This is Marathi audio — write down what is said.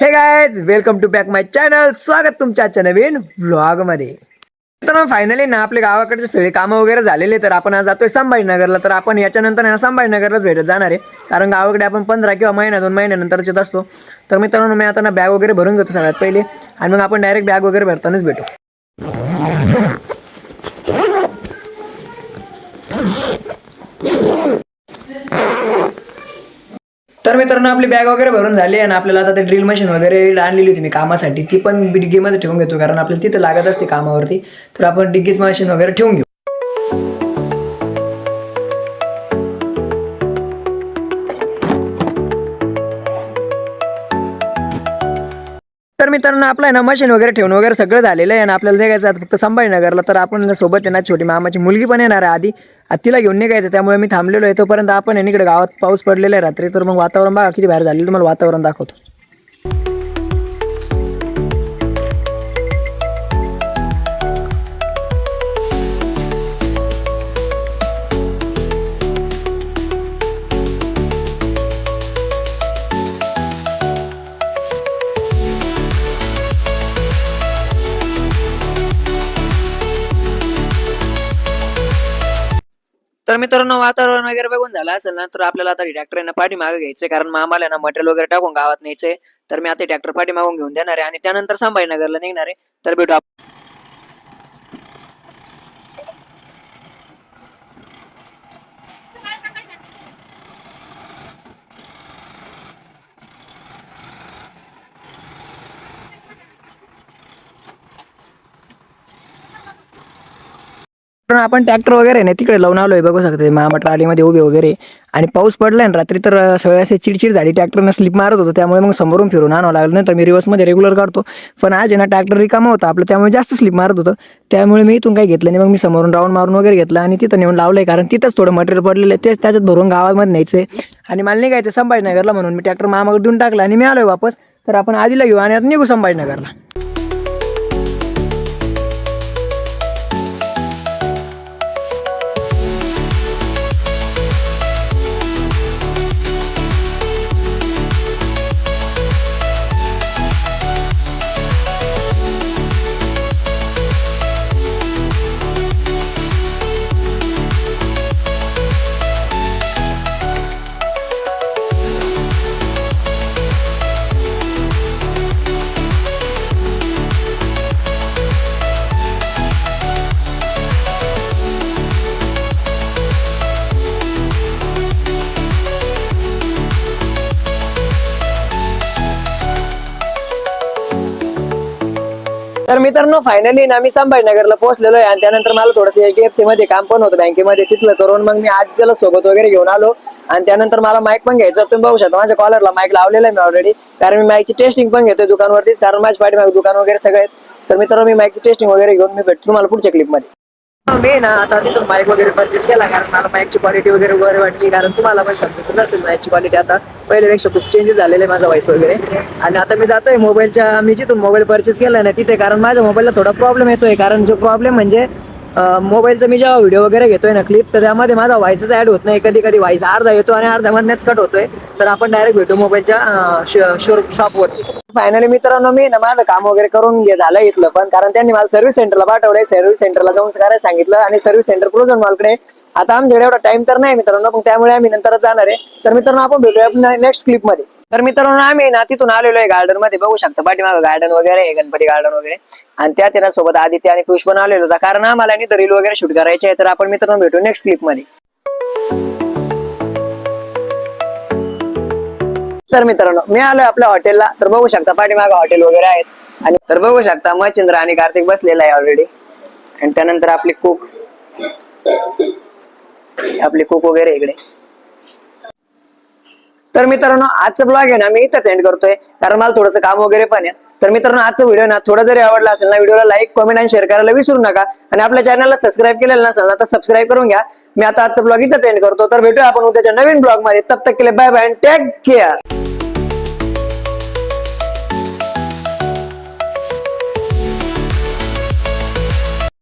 Hey guys welcome to back my channel स्वागत तुमच्या आजच्या नवीन व्लॉगमध्ये मित्रांनो तर फायनली ना आपल्या गावाकडचे सगळे कामं वगैरे झालेले तर आपण आज जातोय संभाजीनगरला. तर आपण याच्यानंतर ना संभाजीनगरलाच भेटत जाणार आहे. कारण गावाकडे आपण पंधरा किंवा महिना दोन महिन्यानंतरच येत असतो. तर मित्रांनो मी आता ना बॅग वगैरे भरून घेतो सगळ्यात पहिले. आणि मग आपण डायरेक्ट बॅग वगैरे भरतानाच भेटू. तर मित्रांनो आपली बॅग वगैरे भरून झाली आणि आपल्याला आता ते ड्रिल मशीन वगैरे आणलेली होती मी कामासाठी. ती पण डिग्गीमध्ये ठेवून घेतो कारण आपल्याला तिथं लागत असते कामावरती. तर आपण डिग्गीत मशीन वगैरे ठेवून घेऊ. तर मित्रांनो आपलं आहे ना मशीन वगैरे ठेवून वगैरे सगळं झालेलं आहे आणि आपल्याला निघायचं आहे फक्त संभाजीनगरला. तर आपण सोबत आहे ना छोटी मामाची मुलगी पण येणार आहे आधी. तिला घेऊन निघायचं त्यामुळे मी थांबलेलो आहे. तोपर्यंत आपण आहे इकडे गावात पाऊस पडलेला आहे रात्री. तर मग वातावरण बघा किती बाहेर झालेलं तुम्हाला वातावरण दाखवतो. तर मित्रांनो वातावरण वगैरे बघून झालं असेल ना तर आपल्याला आता ट्रॅक्टर पाठी मागे घ्यायचंय. कारण मग आम्हाला ना मटेरियल वगैरे टाकून गावात न्यायचंय. तर मी आता ट्रॅक्टर पाठी मागून घेऊन देणार आहे आणि त्यानंतर संभाजीनगरला निघणार आहे. तर भेटू पण आपण ट्रॅक्टर वगैरे ना तिकडे लावून आलोय बघू शकते मामा ट्रालीमध्ये उभे वगैरे. आणि पाऊस पडलाय ना रात्री तर सगळे असे चिडचिड झाली. ट्रॅक्टरनं स्लिप मारत होतो त्यामुळे मग समोरून फिरून आणावं लागलं नाही तर मी रिवर्समध्ये रेग्युलर काढतो. पण आज आहे ना ट्रॅक्टर रिकामा होता आपलं त्यामुळे जास्त स्लिप मारत होतं. त्यामुळे मी इथून काही घेतलं नाही मग मी समोरून राऊंड मारून वगैरे घेतलं आणि तिथं नेऊन लावलंय कारण तिथंच थोडं मटेरियल पडलेलं आहे तेच त्याच्यात भरून गावामध्ये न्यायचंय. आणि मला निघायचं संभाजीनगरला म्हणून मी ट्रॅक्टर मामाकडे देऊन टाकला आणि मी आलोय वापस. तर आपण आधीला घेऊ आणि आता निघू संभाजीनगरला. तर मित्रांनो फायनली ना मी संभाजीनगरला पोहोचलेलो आहे आणि त्यानंतर मला थोडंसं एचडीएफसी मध्ये काम पण होतं बँकेमध्ये. तिथलं करून मग मी आज त्याला सोबत वगैरे घेऊन आलो. आणि त्यानंतर मला माईक पण घ्यायचं तुम्ही बघू शकता माझ्या कॉलरला माईक लावलेला आहे मी ऑलरेडी कारण मी माईकची टेस्टिंग पण घेतोय दुकानवरतीच. कारण माझ्या पाठीमागे दुकान वगैरे सगळे तर मित्रांनो मी माईकची टेस्टिंग वगैरे घेऊन मी भेटतो तुम्हाला पुढच्या क्लिपमध्ये मी ना आता तिथून माईक वगैरे परचेस केला कारण मला माईकची क्वालिटी वगैरे वगैरे वाटली. कारण तुम्हाला पण समजतच असेल माईकची क्वालिटी आता पहिल्यापेक्षा खूप चेंजेस झालेले आहे माझा वॉईस वगैरे. आणि आता मी जातोय मोबाईलच्या मी जिथून मोबाईल परचेस केला ना तिथे कारण माझ्या मोबाईलला थोडा प्रॉब्लेम येतोय. कारण जो प्रॉब्लेम म्हणजे मोबाईलचा मी जेव्हा व्हिडिओ वगैरे घेतोय ना क्लिप तर त्यामध्ये माझा व्हॉइसच ऍड होत नाही. कधी कधी व्हॉइस अर्धा येतो आणि अर्धा मधनच कट होतोय. तर आपण डायरेक्ट भेटू मोबाईलच्या शॉपवरती फायनली मित्रांनो मी ना माझं काम वगैरे करून घे- झालं इथलं पण कारण त्यांनी मला सर्व्हिस सेंटरला पाठवलंय. सर्व्हिस सेंटरला जाऊन करायला सांगितलं आणि सर्व्हिस सेंटर पुढे मालकडे आता आमच्याकडे एवढा टाइम तर नाही मित्रांनो पण त्यामुळे आम्ही नंतरच जाणार आहे. तर मित्रांनो आपण भेटूया नेक्स्ट क्लिपमध्ये. तर मित्रांनो आम्ही ना तिथून आलेलो आहे गार्डनमध्ये. बघू शकता पाठीमागं गार्डन वगैरे आहे गणपती गार्डन वगैरे. आणि त्या ना सोबत आदित्य आणि पुष्प पण आलेलो होता. कारण आम्हाला नाही रील वगैरे शूट करायचे आहे. तर आपण मित्रांनो भेटू नेक्स्ट क्लिपमध्ये. तर मित्रांनो मी आलोय आपल्या हॉटेलला तर बघू शकता पाठीमाग हॉटेल वगैरे आहेत. आणि तर बघू शकता मच्छिंद्र आणि कार्तिक बसलेला आहे ऑलरेडी आणि त्यानंतर आपले कुक आपले कुक वगैरे इकडे. तर मित्रांनो आजचा ब्लॉग आहे ना मी इथंच एंड करतोय. कारण मला थोडंसं काम वगैरे पण आहे. तर मित्रांनो आजचा व्हिडिओ ना थोडा जरी आवडला असेल ना व्हिडिओला लाईक कमेंट आणि शेअर करायला विसरू नका. आणि आपल्या चॅनलला सबस्क्राईब केलेलं नसेल ना तर सबस्क्राईब करून घ्या. मी आता आजचा ब्लॉग इथंच एंड करतो. तर भेटूया आपण उद्याच्या नवीन ब्लॉगमध्ये. तब तक केले बाय बाय टेक केअर